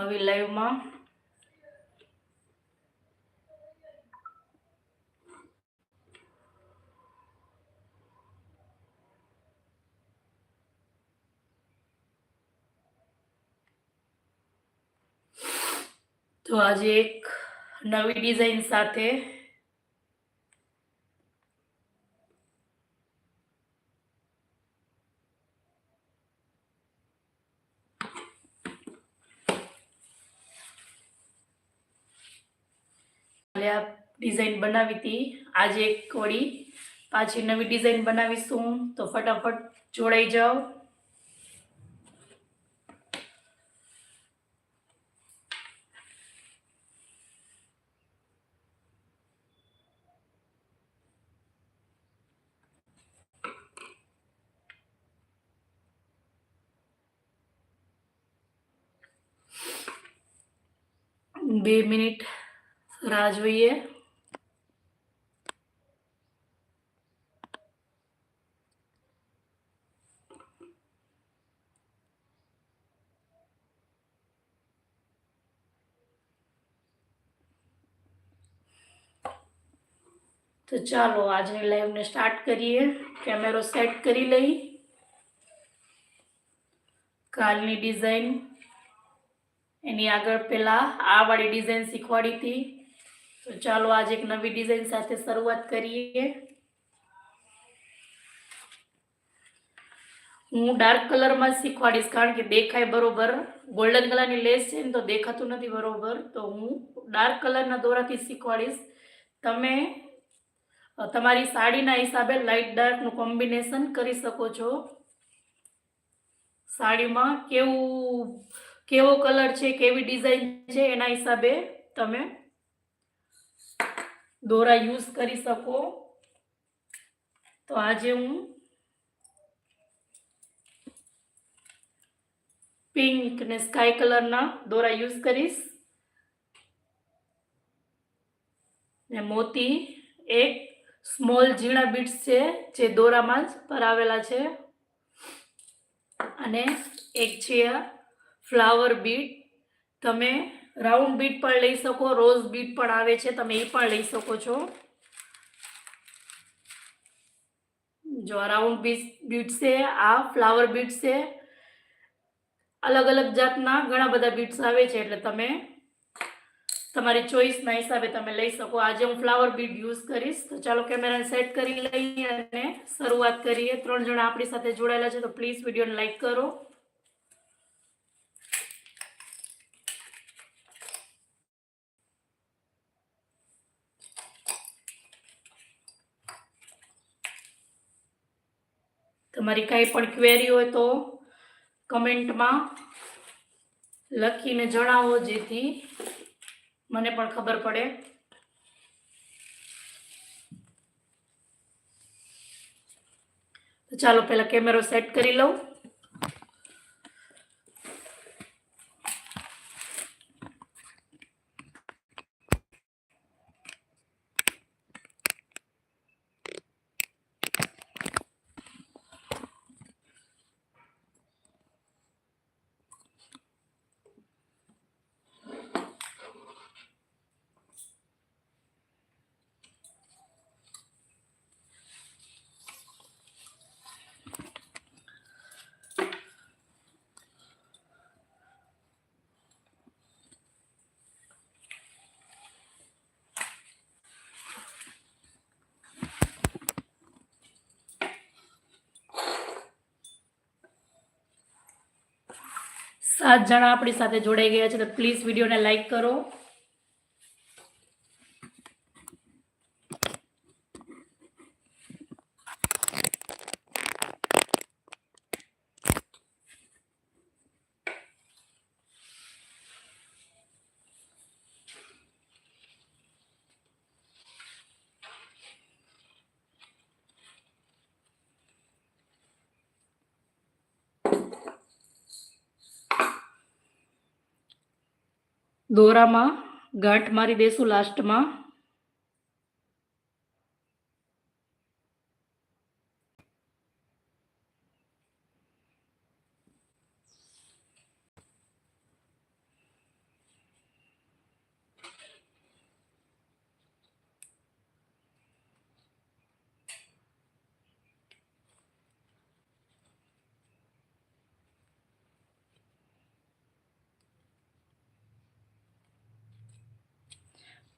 નવી લાઈવમાં. તો આજે એક નવી ડિઝાઇન સાથે આ ડિઝાઇન બનાવી હતી. આજે એક વળી પાછી નવી ડિઝાઇન બનાવીશું. તો ફટાફટ જોડાઈ જાઓ. બે મિનિટ. રાહ જોઈએ. તો ચાલો, આજની લાઈવને સ્ટાર્ટ કરીએ. કેમેરો સેટ કરી લઈ. કાલની ડિઝાઇન એની આગળ પહેલાં આ વાળી ડિઝાઇન શીખવાડી હતી. તો ચાલો આજે એક નવી ડિઝાઇન સાથે શરૂઆત કરીએ. હું ડાર્ક કલરમાં શીખવાડીશ કારણ કે દેખાય બરોબર. ગોલ્ડન કલરની લેસ છે ને તો દેખાતું નથી બરોબર. તો હું ડાર્ક કલરના દોરાથી શીખવાડીશ. તમે તમારી સાડીના હિસાબે લાઇટ ડાર્કનું કોમ્બિનેશન કરી શકો છો. સાડીમાં કેવું, કેવો કલર છે, કેવી ડિઝાઇન છે એના હિસાબે તમે દોરા યુઝ કરી શકો. તો આજે હું પિંક ને સ્કાય કલરના દોરા યુઝ કરીશ. ને મોતી એક સ્મોલ ઝીણા બીટ્સ છે જે દોરામાં જ ભરાવેલા છે. અને એક છે ફ્લાવર બીટ. તમે રાઉન્ડ બીટ પણ લઈ શકો, રોઝ બીટ પણ આવે છે, તમે એ પણ લઈ શકો છો. જો આ રાઉન્ડ બીટ બીટ છે, આ ફ્લાવર બીટ છે. અલગ અલગ જાતના ઘણા બધા બીટ્સ આવે છે, એટલે તમે તમારી ચોઈસના હિસાબે તમે લઈ શકો. આજે હું ફ્લાવર બીટ યુઝ કરીશ. તો ચાલો કેમેરાને સેટ કરી લઈએ અને શરૂઆત કરીએ. ત્રણ જણા આપણી સાથે જોડાયેલા છે, તો પ્લીઝ વિડીયોને લાઈક કરો. તમારી કાંઈ પણ ક્વેરી હોય તો કમેન્ટમાં લખીને જણાવો જેથી મને પણ ખબર પડે. તો ચાલો પહેલાં કેમેરો સેટ કરી લઉં. સાત જણા આપણી સાથે જોડાઈ ગયા છે તો પ્લીઝ વિડીયોને લાઈક કરો. દોરામાં ગાંઠ મારી દેશું લાસ્ટમાં.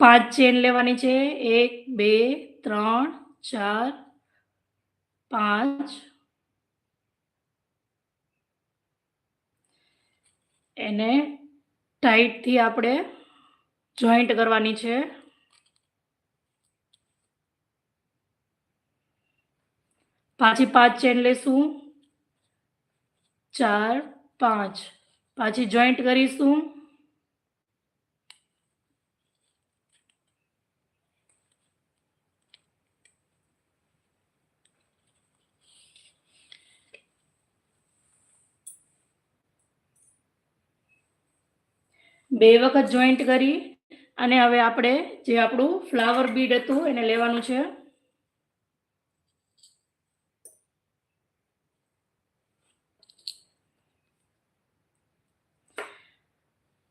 પાંચ ચેન લેવાની છે. એક, બે, ત્રણ, ચાર, પાંચ. એને ટાઈટથી આપણે જોઈન્ટ કરવાની છે. પાછી પાંચ ચેન લેશું. ચાર, પાંચ. પાછી જોઈન્ટ કરીશું. બે વખત જોઈન્ટ કરી અને હવે આપણે જે આપણું ફ્લાવર બીડ હતું એને લેવાનું છે.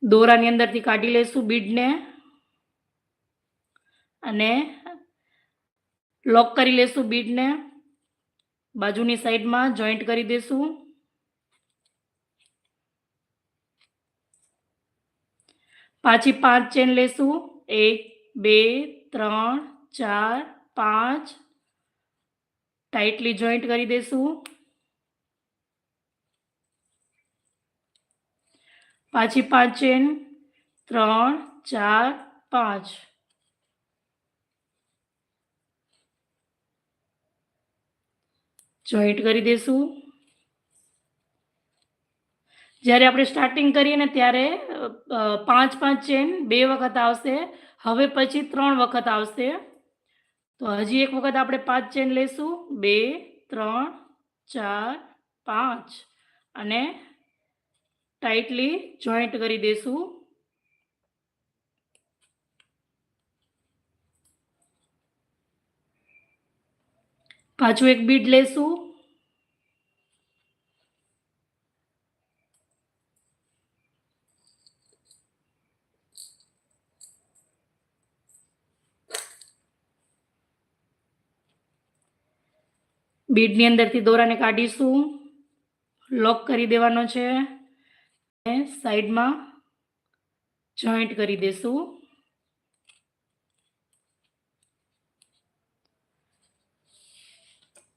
દોરાની અંદરથી કાઢી લઈશું બીડને અને લોક કરી લેશું બીડને બાજુની સાઈડમાં જોઈન્ટ કરી દેશું. પાછી પાંચ ચેન લેશું. એક, બે, ત્રણ, ચાર, પાંચ. ટાઈટલી જોઈન્ટ કરી દેશું. પાછી પાંચ ચેન. ત્રણ, ચાર, પાંચ. જોઈન્ટ કરી દેશું. જ્યારે આપણે સ્ટાર્ટિંગ કરીએ ને ત્યારે પાંચ પાંચ ચેન બે વખત આવશે, હવે પછી ત્રણ વખત આવશે. તો હજી એક વખત આપણે પાંચ ચેન લેશું બે, ત્રણ, ચાર, પાંચ. અને ટાઈટલી જોઈન્ટ કરી દેશું પાછું એક બીડ લેશું બીડની અંદરથી દોરાને કાઢીશું. લોક કરી દેવાનો છે. અને સાઈડમાં જોઈન્ટ કરી દેશું.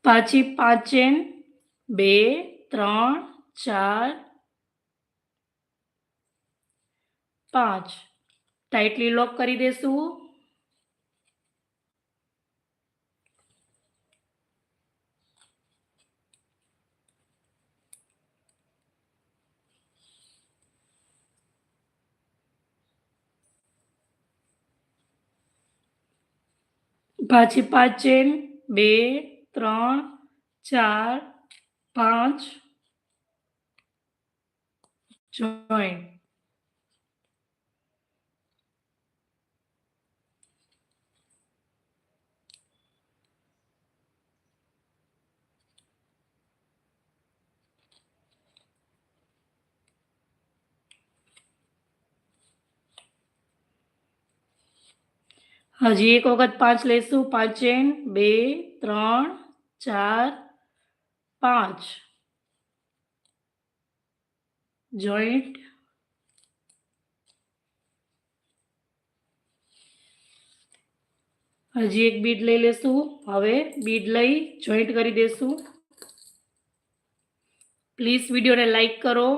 પાછી પાંચ ચેન બે, ત્રણ, ચાર, પાંચ. ટાઈટલી લોક કરી દેશું. પાછી પાંચ ચેન બે ત્રણ ચાર પાંચ. જોઈન્ટ હજી એક વખત પાંચ લેશું પાંચ ચેન, બે, ત્રણ, ચાર, પાંચ. જોઈન્ટ હજી એક બીડ લઈ લેશું. હવે બીડ લઈ જોઈન્ટ કરી દેશું. પ્લીઝ વિડીયોને લાઈક કરો.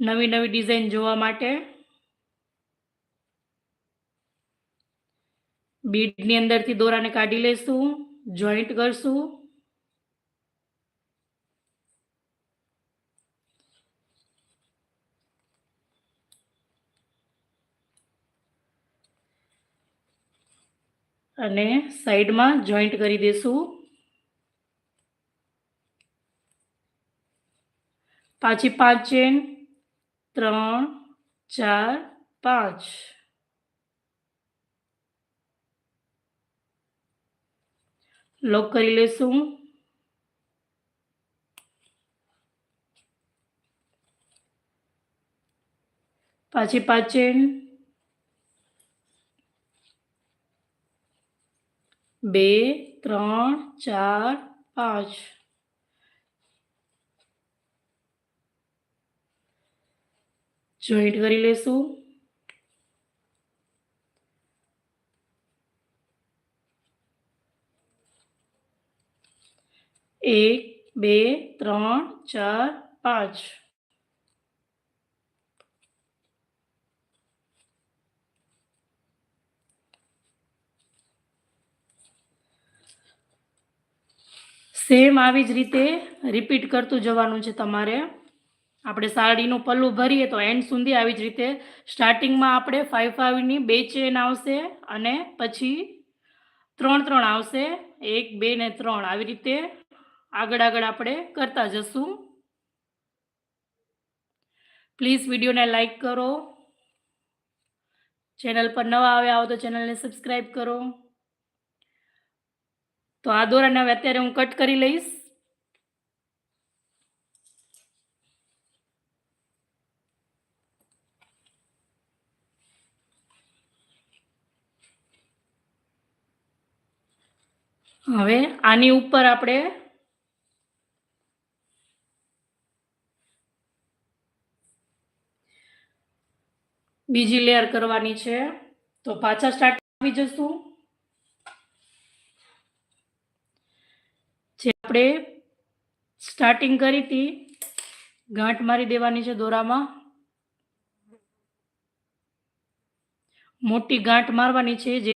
નવી નવી ડિઝાઇન જોવા માટે. બીડની અંદરથી દોરાને કાઢી લેશું જોઈન્ટ કરશું. અને સાઈડમાં જોઈન્ટ કરી દેશું. પાછી પાંચ ચેન ત્રણ, ચાર, પાંચ. લોક કરી લેશું પાછી પાંચ બે ત્રણ ચાર પાંચ. જોઈન્ટ કરી લેશું એક, બે, ત્રણ, ચાર, પાંચ. સેમ આવી જ રીતે રિપીટ કરતું જવાનું છે તમારે. આપણે સાડીનું પલ્લું ભરીએ તો એન્ડ સુધી આવી જ રીતે સ્ટાર્ટિંગમાં આપણે ફાઇવ ફાઇવની બે ચેન આવશે અને પછી ત્રણ ત્રણ આવશે. એક, બે ને ત્રણ. આવી રીતે આગળ આગળ આપણે કરતા જશું. પ્લીઝ વિડીયોને લાઈક કરો. ચેનલ પર નવા આવ્યા હો તો ચેનલને સબસ્ક્રાઈબ કરો. તો આ દોરાને હવે અત્યારે હું કટ કરી લઈશ. હવે આની ઉપર આપણે બીજી લેયર કરવાની છે. તો પાછા સ્ટાર્ટ આવી જશું. જે આપણે સ્ટાર્ટિંગ કરી હતી, ગાંઠ મારી દેવાની છે દોરામાં. મોટી ગાંઠ મારવાની છે, જે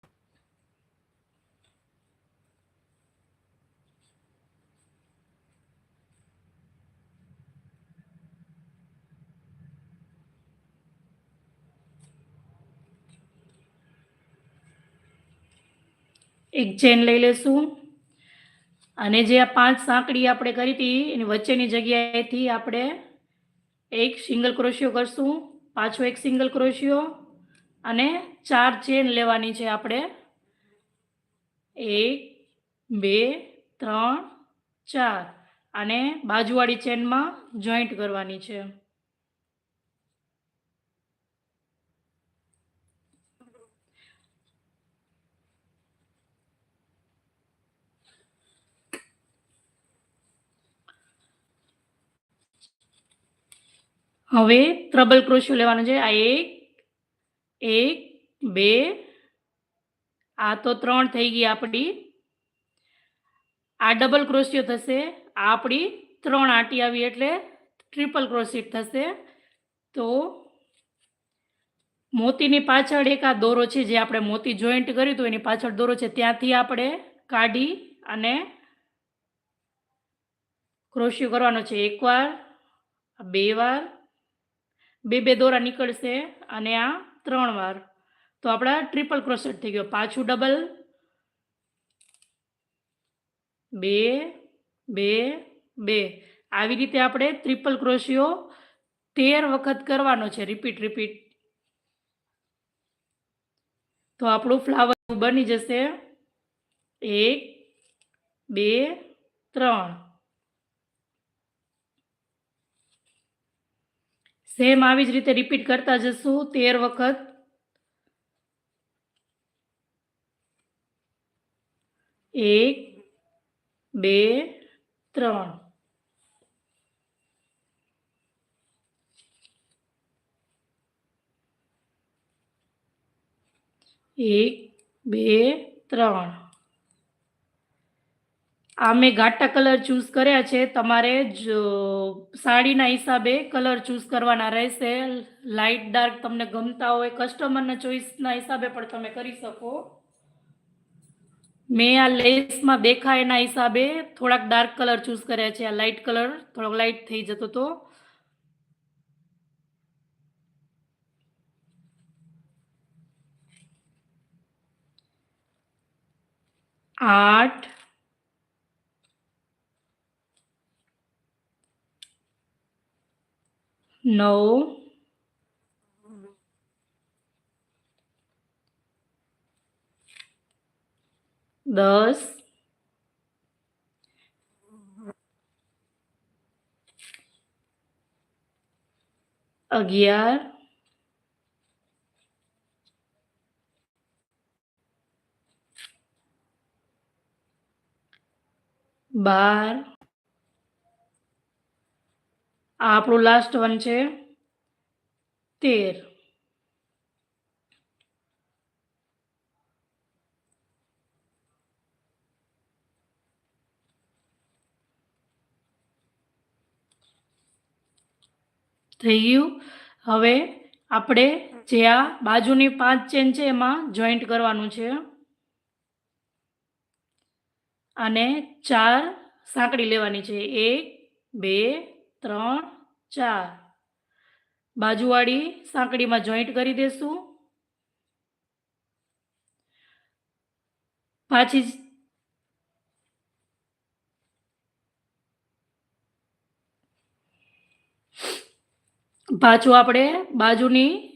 એક ચેન લઈ લેશું. અને જે આ પાંચ સાંકડી આપણે કરી હતી, એની વચ્ચેની જગ્યાએથી આપણે એક સિંગલ ક્રોશિયો કરશું, પાછો એક સિંગલ ક્રોશિયો, અને ચાર ચેન લેવાની છે આપણે. એક, બે, ત્રણ, ચાર. અને બાજુવાળી ચેનમાં જોઈન્ટ કરવાની છે. હવે ટ્રબલ ક્રોશિયો લેવાનો છે. આ એક એક, બે, આ તો ત્રણ થઈ ગઈ આપણી. આ ડબલ ક્રોશિયો થશે. આ આપણી ત્રણ આંટી આવી એટલે ટ્રિપલ ક્રોશિટ થશે. તો મોતીની પાછળ એક આ દોરો છે જે આપણે મોતી જોઈન્ટ કર્યું હતું. એની પાછળ દોરો છે. ત્યાંથી આપણે કાઢી અને ક્રોશિયો કરવાનો છે. એકવાર બે વાર બે બે દોરા નીકળશે અને આ ત્રણ વાર. તો આપણા ટ્રિપલ ક્રોસેટ થઈ ગયો. પાછું ડબલ બે બે બે. આવી રીતે આપણે ટ્રિપલ ક્રોશિયો તેર વખત કરવાનો છે. રિપીટ રિપીટ તો આપણું ફ્લાવર બની જશે એક, બે, ત્રણ. સેમ આવી જ રીતે રિપીટ કરતા જશું. તેર વખત. એક, બે, ત્રણ. એક, બે, ત્રણ. આ મેં ઘાટા કલર ચૂઝ કર્યા છે. તમારે જ સાડીના હિસાબે કલર ચૂઝ કરવાના રહેશે. લાઇટ ડાર્ક તમને ગમતા હોય કસ્ટમરના ચોઈસના હિસાબે પણ તમે કરી શકો. મેં આ લેસમાં દેખાય એના હિસાબે થોડાક ડાર્ક કલર ચૂઝ કર્યા છે. આ લાઇટ કલર, થોડોક લાઇટ થઈ જતો તો. આઠ નવ દસ અગિયાર બાર આ આપણું લાસ્ટ વન છે. તેર. થઈ ગયું. હવે આપણે જે આ બાજુની પાંચ ચેન છે એમાં જોઈન્ટ કરવાનું છે. અને ચાર સાંકળી લેવાની છે. એક, બે ત્રણ ચાર. બાજુવાળી સાંકળીમાં જોઈન્ટ કરી દેશું. પાછી પાછું આપણે બાજુની